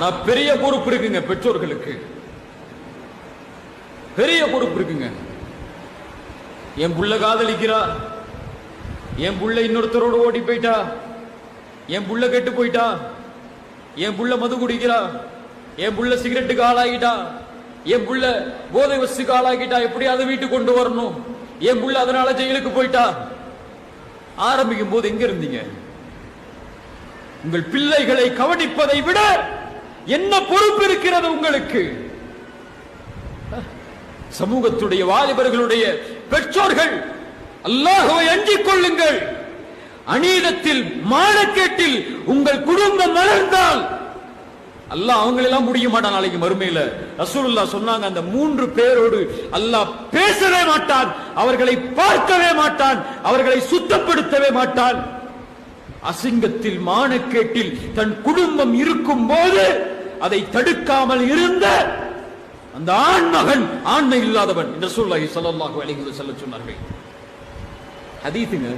பொறுப்பு இருக்குங்க பெற்றோர்களுக்கு. பெரிய பொறுப்பு இருக்குங்க. என் புள்ள காதலிக்கிறா. என் புள்ள இன்னொருத்தரோடு ஓடி போயிட்டா. என் புள்ள கெட்டு போயிட்டா. என் புள்ள மது குடிக்கிறா. என் புள்ள சிகரெட்டுக்கு ஆளாகிட்டா. என் புள்ள போதை வசுக்கு ஆளாகிட்டா. எப்படியாவது வீட்டுக்கு கொண்டு வரணும். என் புள்ள அதனால ஜெயிலுக்கு போயிட்டா. ஆரம்பிக்கும் போது எங்க இருந்தீங்க? உங்கள் பிள்ளைகளை கவனிப்பதை விட என்ன பொறுப்பு இருக்கிறது உங்களுக்கு? சமூகத்துடைய வாலிபர்களுடைய பெற்றோர்கள் அல்லாஹுவை அஞ்சிக் கொள்ளுங்கள். அநீதத்தில் மானக்கேட்டில் உங்கள் குடும்பம் மலர்ந்தால் அல்லாஹ் அவங்களெல்லாம் முடிய மாட்டான் நாளைக்கு மறுமையில. ரசூலுல்லா சொன்னாங்க அந்த மூன்று பேரோடு அல்லாஹ் பேசவே மாட்டான் அவர்களை பார்க்கவே மாட்டான் அவர்களை சுத்தப்படுத்தவே மாட்டான். அசிங்கத்தில் மானக்கேட்டில் தன் குடும்பம் இருக்கும் போது அதை தடுக்காமல் இருந்த அந்த ஆண் மகன் ஆண்மை இல்லாதவன் என்று சொல்லாஹி ஸல்லல்லாஹு அலைஹி வஸல்லம் சொன்னார்கள். ஹதீஸுங்க